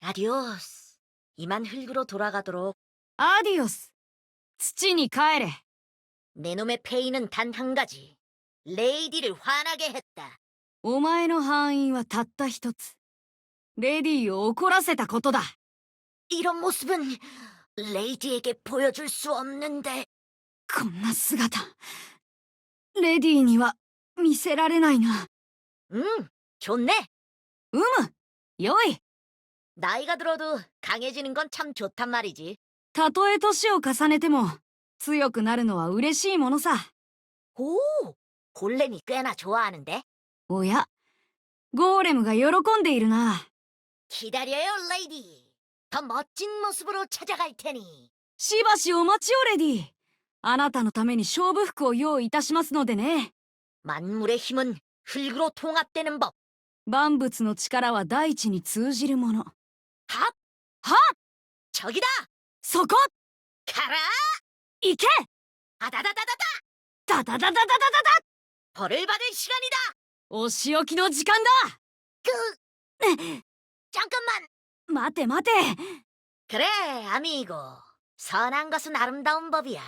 아디오스. 이만 흙으로 돌아가도록. アディオス土に帰れ 내 놈의 페이는 단 한 가지. 레이디를 화나게 했다. お前の敗因はたった一つレディを怒らせたことだ 이런 모습은 레이디에게 보여줄 수 없는데. こんな姿 レディには見せられないな 응, 좋네. うむよい 나이가 들어도 강해지는 건 참 좋단 말이지. たとえ年を重ねても強くなるのは嬉しいものさ 오, 골렘이 꽤나 좋아하는데. おやゴーレムが喜んでいるな 기다려요, 레이디. 더 멋진 모습으로 찾아갈 테니. しばしお待ちをレディ あなたのために勝負服を用意いたしますのでね 만물의 힘은 흙으로 통합되는 법. 万物の力は大地に通じるもの 합! 합! 저기다! そこ 가라! 行け 아다다다다다! ダダダダダダダダ 벌을 받을 시간이다! お仕置きの時間だ 그... 잠깐만! 待て待て 그래, 아미고. 선한 것은 아름다운 법이야.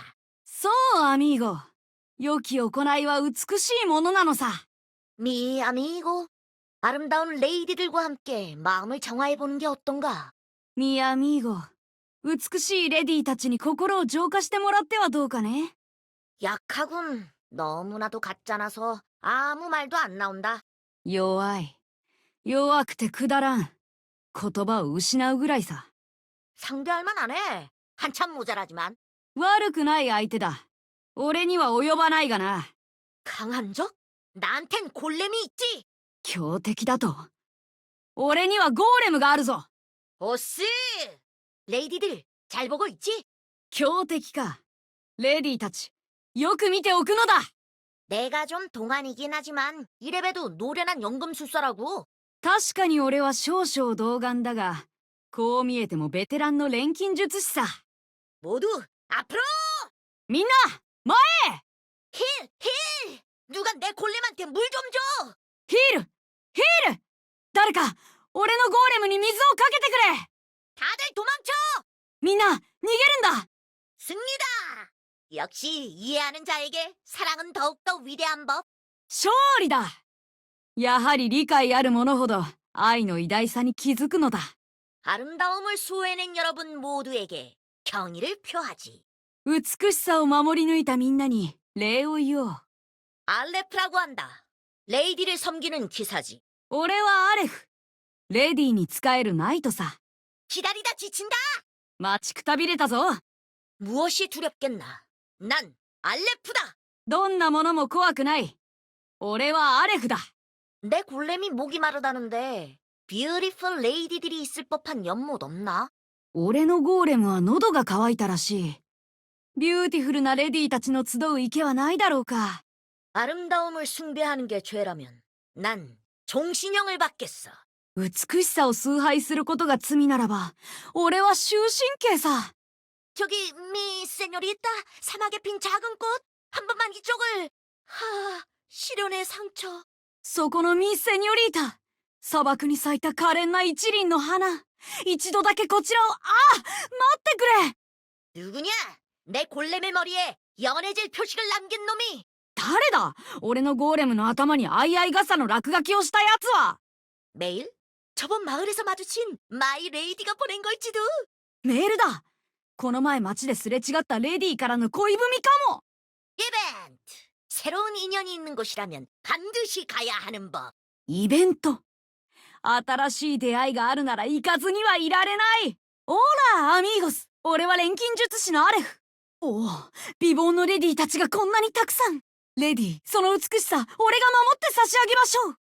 そうアミーゴ良き行いは美しいものなのさ 미 아미고. 아름다운 레이디들과 함께 마음을 정화해보는 게 어떤가? ミアミーゴ美しいレディたちに心を浄化してもらってはどうかね 약하군. 너무나도 가짜나서 아무 말도 안 나온다. 弱い弱くてくだらん言葉を失うぐらいさ 상대할 만하네. 한참 모자라지만. 悪くない相手だ俺には及ばないがな 강한 적? 나한텐 골렘이 있지. 強敵だと俺にはゴーレムがあるぞ 오스! 레이디들 잘 보고 있지? 強敵かレディたちよく見ておくのだ 내가 좀 동안이긴 하지만 이래봬도 노련한 연금술사라고. 確かに俺は少々童顔だがこう見えてもベテランの錬金術師さ 모두 앞으로! みんな 힐! 힐! 누가 내 골렘한테 물 좀 줘! ヒールヒール誰か俺のゴーレムに水をかけてくれ 다들 도망쳐! みんな逃げるんだ 승리다! 역시 이해하는 자에게 사랑은 더욱더 위대한 법. 勝利だやはり理解ある者ほど愛の偉大さに気づくのだ 아름다움을 수호해낸 여러분 모두에게 경의를 표하지. 美しさを守り抜いたみんなに礼を言おう 알레프라고 한다. 레이디를 섬기는 기사지. 俺はアレフレディに仕えるナイトさ 기다리다 지친다! 待ちくたびれたぞ 무엇이 두렵겠나? 난 알레프다! どんなものも怖くない俺はアレフだ 내 골렘이 목이 마르다는데 뷰티풀 레이디들이 있을 법한 연못 없나? 俺のゴーレムは喉が渇いたらしいビューティフルなレディたちの集う池はないだろうか 아름다움을 숭배하는 게 죄라면 난 종신형을 받겠어. 美しさを崇拝することが罪ならば俺は終身刑さ 저기 미 세뇨리따 사막에 핀 작은 꽃 한 번만 이쪽을 하 시련의 상처 そこのミッセニョリータ砂漠に咲いた可憐な一輪の花 一度だけこちらをああ待ってくれ 누구냐 내 골렘의 머리에 연해질 표식을 남긴 놈이 誰だ俺のゴーレムの頭に相合い傘の落書きをしたやつは 매일 저번 마을에서 마주친 마이 레이디가 보낸 걸지도 メールだこの前街ですれ違ったレディーからの恋文かも 이벤트 새로운 인연이 있는 곳이라면 반드시 가야 하는 법 イベント 新しい出会いがあるなら行かずにはいられない。オーラアミーゴス。俺は錬金術師のアレフ。おお美貌のレディーたちがこんなにたくさん。レディーその美しさ俺が守って差し上げましょう。